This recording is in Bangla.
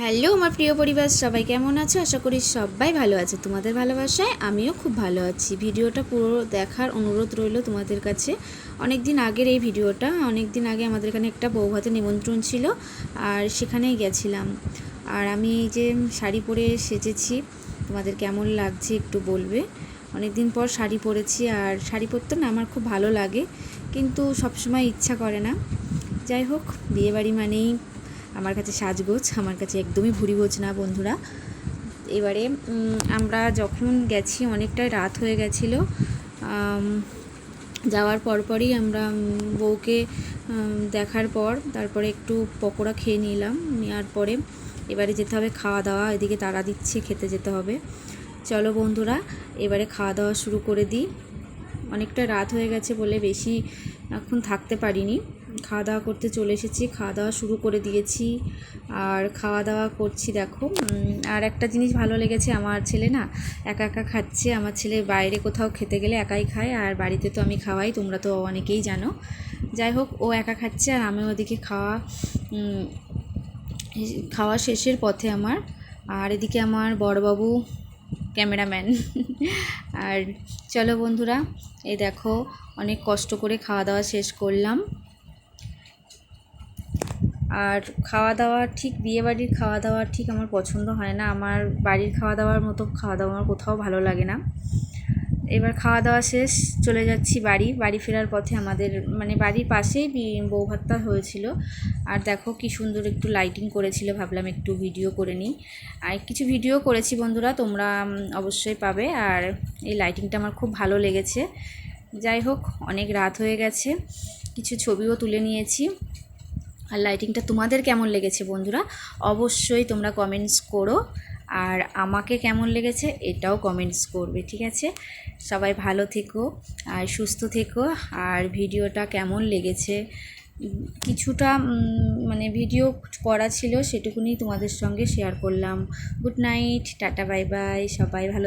হ্যালো, আমার প্রিয় পরিবার, সবাই কেমন আছো? আশা করি সবাই ভালো আছে। তোমাদের ভালোবাসায় আমিও খুব ভালো আছি। ভিডিওটা পুরো দেখার অনুরোধ রইল তোমাদের কাছে। অনেক দিন আগের এই ভিডিওটা অনেক দিন আগে আমাদের এখানে একটা বৌভাতে নিমন্ত্রণ ছিল, আর সেখানেই গেছিলাম। আর আমি এই যে শাড়ি পরে সেজেছি, তোমাদের কেমন লাগছে একটু বলবে? অনেক দিন পর শাড়ি পরেছি, আর শাড়ি পরতে না আমার খুব ভালো লাগে, কিন্তু সবসময় ইচ্ছা করে না। যাই হোক, বিয়েবাড়ি মানেই আমার কাছে সাজগোজ, আমার কাছে একদমই ভুরিভোজ না, বন্ধুরা। এবারে আমরা যখন গেছি, অনেকটাই রাত হয়ে গেছিল। যাওয়ার পরপরই আমরা বউকে দেখার পর তারপরে একটু পকোড়া খেয়ে নিলাম। নেওয়ার পরে এবারে যেতে হবে খাওয়া দাওয়া, এদিকে তারা দিচ্ছে, খেতে যেতে হবে। চলো বন্ধুরা, এবারে খাওয়া দাওয়া শুরু করে দিই। অনেকটা রাত হয়ে গেছে বলে বেশি এখন থাকতে পারিনি। খাওয়া দাওয়া করতে চলে এসেছি খাওয়া দাওয়া শুরু করে দিয়েছি। আর খাওয়া দাওয়া করছি, দেখো আর একটা জিনিস ভালো লেগেছে, আমার ছেলে না একা একা খাচ্ছে, আমার ছেলে বাইরে কোথাও খেতে গেলে একাই খায়, আর বাড়িতে তো আমি খাওয়াই, তোমরা তো অনেকেই জানো। যাই হোক, ও একা খাচ্ছে আর আমি ওদিকে খাওয়া খাওয়া শেষের পথে আমার। আর এদিকে আমার বড়বাবু ক্যামেরাম্যান। আর চলো বন্ধুরা, এই দেখো, অনেক কষ্ট করে খাওয়া দাওয়া শেষ করলাম। আর খাওয়া দাওয়া ঠিক বিয়েবাড়ির খাওয়া দাওয়া ঠিক আমার পছন্দ হয় না। আমার বাড়ির খাওয়া দাওয়ার মতো খাওয়া দাওয়া আমার কোথাও ভালো লাগে না। এবার খাওয়া দাওয়া শেষ, চলে যাচ্ছি বাড়ি। বাড়ি ফেরার পথে আমাদের মানে বাড়ির পাশেই বৌভাতটা হয়েছিল। আর দেখো কি সুন্দর একটু লাইটিং করেছিল, ভাবলাম একটু ভিডিও করে নিই। আর কিছু ভিডিও করেছি বন্ধুরা, তোমরা অবশ্যই পাবে। আর এই লাইটিংটা আমার খুব ভালো লেগেছে। যাই হোক, অনেক রাত হয়ে গেছে। কিছু ছবিও তুলে নিয়েছি। আর লাইটিংটা তোমাদের কেমন লেগেছে বন্ধুরা? অবশ্যই তোমরা কমেন্টস করো। আর আমাকে কেমন লেগেছে এটাও কমেন্টস করবে, ঠিক আছে? সবাই ভালো থেকো আর সুস্থ থেকো। আর ভিডিওটা কেমন লেগেছে? কিছুটা মানে ভিডিও করা ছিল সেটুকুনি তোমাদের সঙ্গে শেয়ার করলাম। Good night tata bye bye সবাই ভালো